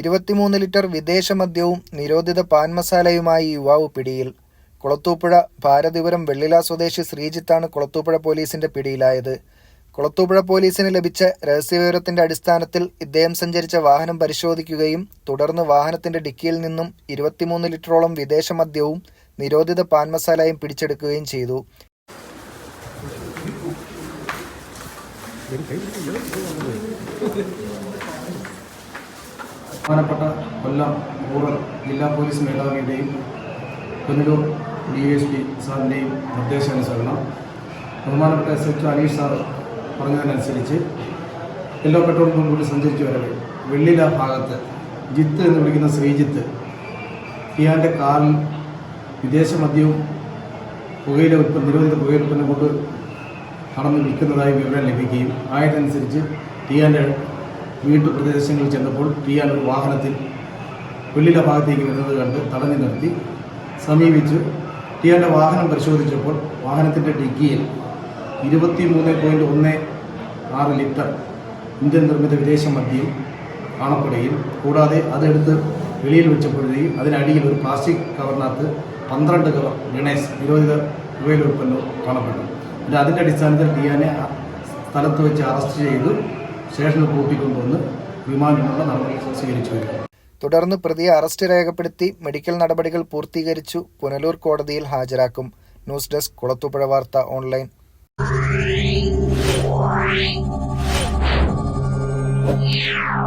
ഇരുപത്തിമൂന്ന് ലിറ്റർ വിദേശ മദ്യവും നിരോധിത പാൻ മസാലയുമായി യുവാവ് പിടിയിൽ. കുളത്തൂപ്പുഴ ഭാരതിപുരം വെള്ളില സ്വദേശി ശ്രീജിത്താണ് കുളത്തൂപ്പുഴ പോലീസിന്റെ പിടിയിലായത്. കുളത്തൂപ്പുഴ പോലീസിന് ലഭിച്ച രഹസ്യവിവരത്തിന്റെ അടിസ്ഥാനത്തിൽ ഇദ്ദേഹം സഞ്ചരിച്ച വാഹനം പരിശോധിക്കുകയും തുടർന്ന് വാഹനത്തിന്റെ ഡിക്കിയിൽ നിന്നും ഇരുപത്തിമൂന്ന് ലിറ്ററോളം വിദേശ മദ്യവും നിരോധിത പാൻ മസാലയും പിടിച്ചെടുക്കുകയും ചെയ്തു. ബഹുമാനപ്പെട്ട കൊല്ലം റൂറൽ ജില്ലാ പോലീസ് മേധാവിയുടെയും പുനലൂർ ഡി എസ് പി സാറിന്റെയും നിർദ്ദേശാനുസരണം. ബഹുമാനപ്പെട്ട എസ് എച്ച് അനീഷ് സാർ പറഞ്ഞതിനനുസരിച്ച് യെല്ലോ പെട്രോൾ പമ്പിലൂടെ സഞ്ചരിച്ചു വരവെ. വെള്ളില ഭാഗത്ത് ജിത്ത് എന്ന് വിളിക്കുന്ന ശ്രീജിത്ത് കിയാന്റെ കാറിൽ വിദേശ മദ്യവും പുകയില ഉൽപ്പന്നം നിരോധിത പുകയില ഉൽപ്പന്നം കൊണ്ട് നടന്ന് വിൽക്കുന്നതായി വിവരം ലഭിക്കുകയും ആയതനുസരിച്ച് ടിയാന്റെ വീട്ടു പ്രദേശങ്ങളിൽ ചെന്നപ്പോൾ പിയാൻ ഒരു വാഹനത്തിൽ പുല്ലിലെ ഭാഗത്തേക്ക് വരുന്നത് കണ്ട് തടഞ്ഞു നിർത്തി. സമീപിച്ച് ടിയാന്റെ വാഹനം പരിശോധിച്ചപ്പോൾ വാഹനത്തിന്റെ ഡിക്കിയിൽ ഇരുപത്തി മൂന്ന് പോയിന്റ് ഒന്ന് ആറ് ലിറ്റർ ഇന്ത്യൻ നിർമ്മിത വിദേശ മദ്യം കാണപ്പെടുകയും കൂടാതെ അതെടുത്ത് വെളിയിൽ വെച്ചപ്പോഴത്തേക്കും അതിനടിയിൽ ഒരു പ്ലാസ്റ്റിക് കവറിനകത്ത് പന്ത്രണ്ട് കവർ ഗണേശ് നിരോധിത പുകയില ഉൽപ്പന്നവും കാണപ്പെട്ടു. എന്നിട്ട് അതിന്റെ അടിസ്ഥാനത്തിൽ ടിയാനെ സ്ഥലത്ത് വെച്ച് അറസ്റ്റ് ചെയ്ത്. സ്റ്റേഷനിൽ കൂട്ടിക്കൊണ്ടുവന്ന് റിമാൻഡിനുള്ള നടപടികൾ സ്വീകരിച്ചു വരിക തുടർന്ന് പ്രതിയെ അറസ്റ്റ് രേഖപ്പെടുത്തി മെഡിക്കൽ നടപടികൾ പൂർത്തീകരിച്ചു പുനലൂർ കോടതിയിൽ ഹാജരാക്കും. ന്യൂസ് ഡെസ്ക് കുളത്തുപുഴ വാർത്ത ഓൺലൈൻ. Yeah.